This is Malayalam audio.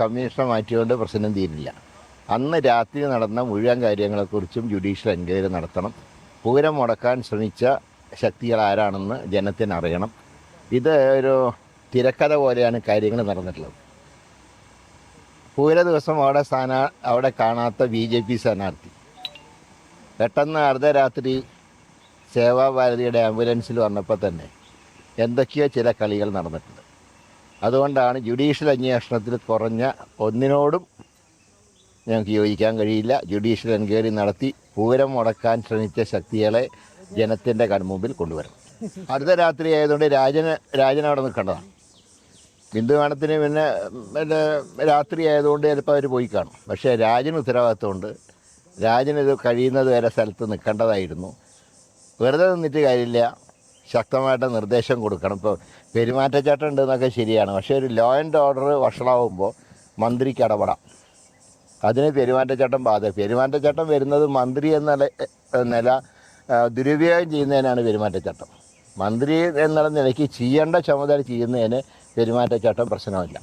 കമ്മീഷനെ മാറ്റിയതുകൊണ്ട് പ്രശ്നം തീരില്ല. അന്ന് രാത്രി നടന്ന മുഴുവൻ കാര്യങ്ങളെക്കുറിച്ചും ജുഡീഷ്യൽ എൻക്വയറി നടത്തണം. പൂരം മുടക്കാൻ ശ്രമിച്ച ശക്തികൾ ആരാണെന്ന് ജനത്തിന് അറിയണം. ഇത് ഒരു തിരക്കഥ പോലെയാണ് കാര്യങ്ങൾ നടന്നിട്ടുള്ളത്. പൂര ദിവസം അവിടെ സ്ഥാനാ അവിടെ കാണാത്ത ബി ജെ പി സ്ഥാനാർത്ഥി. പെട്ടെന്ന് അർദ്ധരാത്രി സേവാഭാരതിയുടെ ആംബുലൻസിൽ വന്നപ്പോൾ തന്നെ എന്തൊക്കെയോ ചില കളികൾ നടന്നിട്ടുണ്ട്. അതുകൊണ്ടാണ് ജുഡീഷ്യൽ അന്വേഷണത്തിൽ കുറഞ്ഞ ഒന്നിനോടും ഞങ്ങൾക്ക് യോജിക്കാൻ കഴിയില്ല. ജുഡീഷ്യൽ എൻക്വയറി നടത്തി പൂരം മുടക്കാൻ ശ്രമിച്ച ശക്തികളെ ജനത്തിന്റെ കൺമുമ്പിൽ കൊണ്ടുവരണം. അടുത്ത രാത്രി ആയതുകൊണ്ട് രാജന് രാജൻ അവിടെ നിൽക്കേണ്ടതാണ്. ബിന്ദുഗാനത്തിന് പിന്നെ പിന്നെ രാത്രി ആയതുകൊണ്ട് ചിലപ്പോൾ അവർ പോയി കാണും. പക്ഷേ രാജന് ഉത്തരവാദിത്തമുണ്ട് രാജനിത് കഴിയുന്നത് വരെ സ്ഥലത്ത് നിൽക്കേണ്ടതായിരുന്നു. വെറുതെ നിന്നിട്ട് കാര്യമില്ല. ശക്തമായിട്ട് നിർദ്ദേശം കൊടുക്കണം. ഇപ്പോൾ പെരുമാറ്റച്ചട്ടം ഉണ്ടെന്നൊക്കെ ശരിയാണ്. പക്ഷേ ഒരു ലോ ആൻഡ് ഓർഡർ വഷളാവുമ്പോൾ മന്ത്രിക്ക് ഇടപെടാം. അതിന് പെരുമാറ്റച്ചട്ടം ബാധ. പെരുമാറ്റച്ചട്ടം വരുന്നത് മന്ത്രി എന്ന നില- ദുരുപയോഗം ചെയ്യുന്നതിനാണ് പെരുമാറ്റച്ചട്ടം. മന്ത്രി എന്നുള്ള നിലയ്ക്ക് ചെയ്യേണ്ട ചുമതല ചെയ്യുന്നതിന് പെരുമാറ്റച്ചട്ടം പ്രശ്നമില്ല.